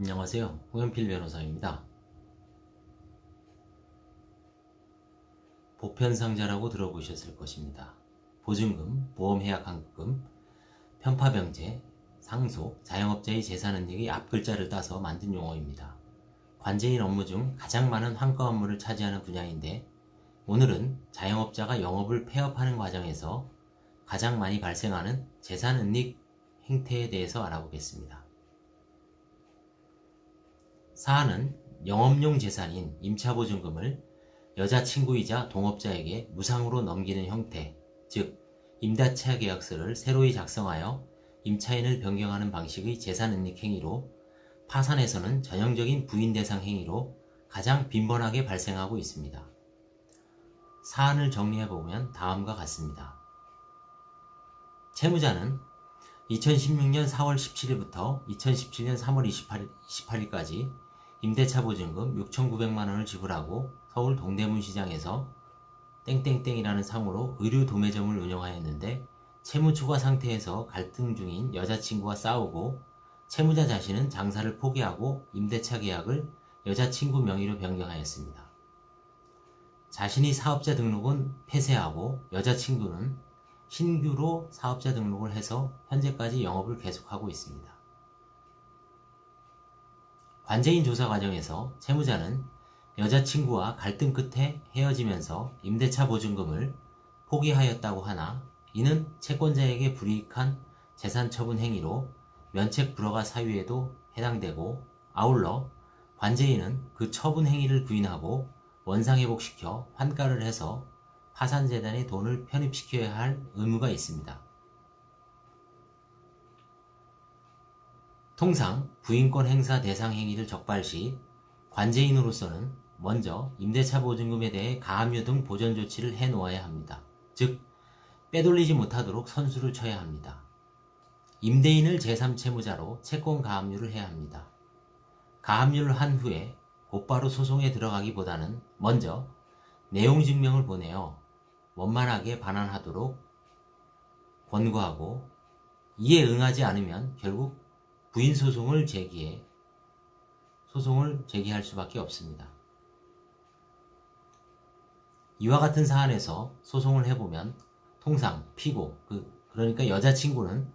안녕하세요. 홍현필 변호사입니다. 보편상자라고 들어보셨을 것입니다. 보증금, 보험해약환급금, 편파병제, 상속, 자영업자의 재산은닉의 앞글자를 따서 만든 용어입니다. 관제인 업무 중 가장 많은 환가 업무를 차지하는 분야인데 오늘은 자영업자가 영업을 폐업하는 과정에서 가장 많이 발생하는 재산은닉 행태에 대해서 알아보겠습니다. 사안은 영업용 재산인 임차보증금을 여자친구이자 동업자에게 무상으로 넘기는 형태, 즉 임대차 계약서를 새로이 작성하여 임차인을 변경하는 방식의 재산은닉 행위로 파산에서는 전형적인 부인 대상 행위로 가장 빈번하게 발생하고 있습니다. 사안을 정리해보면 다음과 같습니다. 채무자는 2016년 4월 17일부터 2017년 3월 28일, 까지 임대차 보증금 6,900만 원을 지불하고 서울 동대문 시장에서 땡땡땡이라는 상호로 의류 도매점을 운영하였는데 채무 초과 상태에서 갈등 중인 여자친구와 싸우고 채무자 자신은 장사를 포기하고 임대차 계약을 여자친구 명의로 변경하였습니다. 자신이 사업자 등록은 폐쇄하고 여자친구는 신규로 사업자 등록을 해서 현재까지 영업을 계속하고 있습니다. 관제인 조사 과정에서 채무자는 여자친구와 갈등 끝에 헤어지면서 임대차 보증금을 포기하였다고 하나 이는 채권자에게 불이익한 재산 처분 행위로 면책 불허가 사유에도 해당되고 아울러 관제인은 그 처분 행위를 부인하고 원상회복시켜 환가를 해서 파산재단에 돈을 편입시켜야 할 의무가 있습니다. 통상 부인권 행사 대상 행위를 적발 시 관제인으로서는 먼저 임대차 보증금에 대해 가압류 등 보전 조치를 해 놓아야 합니다. 즉 빼돌리지 못하도록 선수를 쳐야 합니다. 임대인을 제3채무자로 채권 가압류를 해야 합니다. 가압류를 한 후에 곧바로 소송에 들어가기보다는 먼저 내용 증명을 보내어 원만하게 반환하도록 권고하고 이에 응하지 않으면 결국 부인 소송을 제기해 소송을 제기할 수밖에 없습니다. 이와 같은 사안에서 소송을 해보면 통상 피고 그 그러니까 여자친구는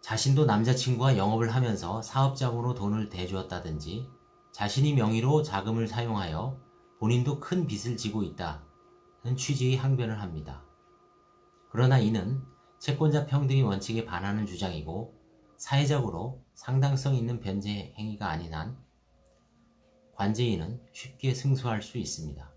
자신도 남자친구와 영업을 하면서 사업장으로 돈을 대주었다든지 자신이 명의로 자금을 사용하여 본인도 큰 빚을 지고 있다는 취지의 항변을 합니다. 그러나 이는 채권자 평등의 원칙에 반하는 주장이고 사회적으로 상당성 있는 변제 행위가 아닌 한 관제인은 쉽게 승소할 수 있습니다.